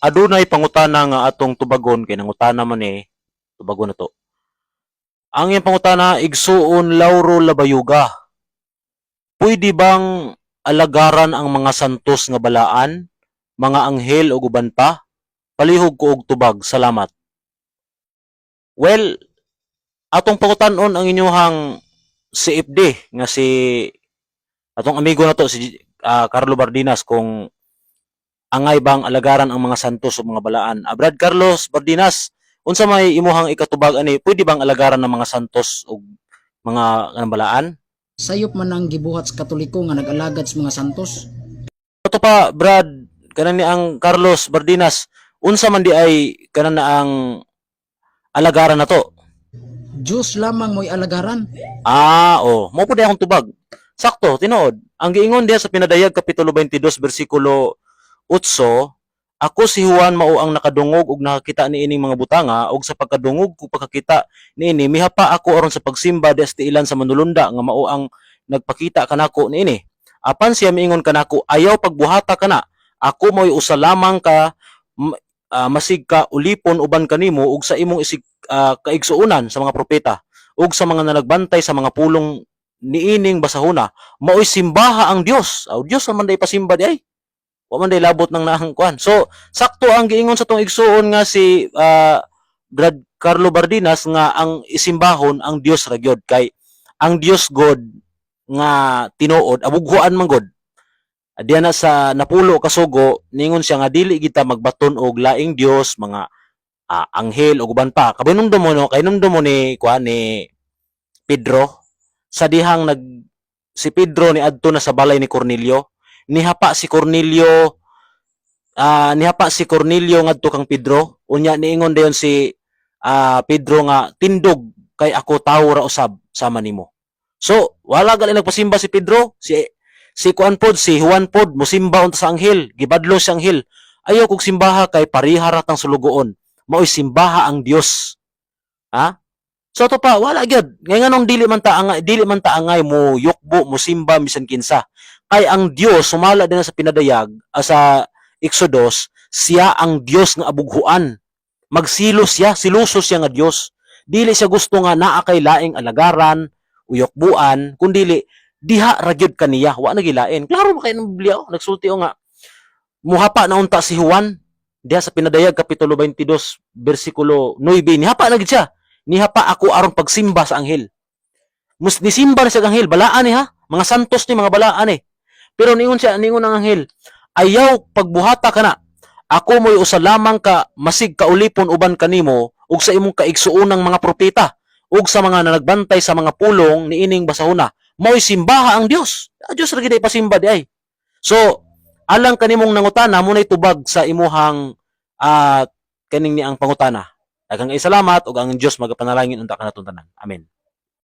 adunay pangutana nga atong tubagon kay nangutana man eh tubagon na to. Ang iyang pangutana igsuon Lauro Labayuga. Pwede bang alagaran ang mga santos nga balaan, mga anghel o guban pa? Palihog ko og tubag. Salamat. Well, atong pangutanon ang inyuhang CFD nga si atong amigo na to si ah, Carlo Bardinas kung angay bang alagaran ang mga santos o mga balaan. Ah, Brad Carlos Bardinas, unsa may imuhang ikatubag ani, pwede bang alagaran ng mga santos o mga balaan? Sayop man ang gibuhat sa Katoliko nga nag-alagad sa mga santos. Ato pa, Brad, kanan ni ang Carlos Bardinas, unsa man di ay kanan na ang alagaran na to? Diyos lamang mo'y alagaran. Ah, oh, mo pud akong tubag. Sakto, tinuod. Ang giingon diha sa pinadayag kapitulo 22 bersikulo 8, ako si Juan mao ang nakadungog ug nakakita ni ining mga butanga ug sa pagkadungog ko pagkakita niini mihapa ako aron sa pagsimba di ilan sa manulunda nga mao ang nagpakita kanako niini. Apan siya miingon kanako ayaw pagbuhata kana. Ako mo'y usa lamang ka ah, masig ka ulipon uban kanimo ug sa imong isig ah, kaigsuunan sa mga propeta ug sa mga nanagbantay sa mga pulong niining basahuna maoy simbaha ang Dios aw Dios man day pasimba di ay wa man day labot ng nahang kuan. So sakto ang giingon sa tong igsuon nga si ah, Brad Carlo Bardinas nga ang isimbahon ang Dios ra gyud. Kay ang Dios God nga tinuod abughuan man god. Diyan na sa napulo kasugo ningon siya nga dili kita magbaton og laing Dios mga ah, anghel o guban pa. Kabinumdum mo no kay numdum mo ni kuan ni Pedro. Sa dihang nag si Pedro ni adto na sa balay ni Cornelio nihapa si Cornelio ah nihapa si Cornelio ngadto kang Pedro. Unya niingon dayon si ah, Pedro nga tindog kay ako tawo ra usab sama nimo. So wala gali nagpasimba si Pedro. Si si kuan pod si Juan pod mosimba unta sa anghel. Gibadlo si anghel. Ayaw kog simbaha kay pariha ra tang sulugoon maoy simbaha ang Dios. Ha So to pa wala gyud. Ngay nganong dili man ta angay dili man ta angay mo yukbo mo simba bisan kinsa. Kay ang Dios sumala din sa pinadayag ah, sa Exodus, siya ang Dios nga abughuan. Magsilos siya, silusos siya nga Dios. Dili siya gusto nga naa kay laing alagaran, uyokbuan, kundili diha ra gyud kaniya, wa na gilain. Klaro ba kay ng Biblia? oh, Nagsulti o nga. Muhapa na unta si Juan diha sa pinadayag kapitulo 22 bersikulo 9 nihapa na gid siya niha pa ako aron pagsimba sa anghel. Mus nisimba na siya ang anghel, balaan ni ha? Mga santos ni mga balaan eh. Pero ningon siya, ningon ang anghel, ayaw pagbuhata ka na. Ako mo'y usa lamang ka masig kaulipon uban kanimo ug sa imong kaigsuunang mga propeta ug sa mga nanagbantay sa mga pulong niining basahuna. Mo'y simbaha ang Dios. Ah, Dios ra gid pasimba di ay. So, alang kanimong nangutana mo tubag sa imuhang ah kaning ni ang pangutana. Daghang salamat ug ang Dios magapanalangin unta kanatong tanan. Amen.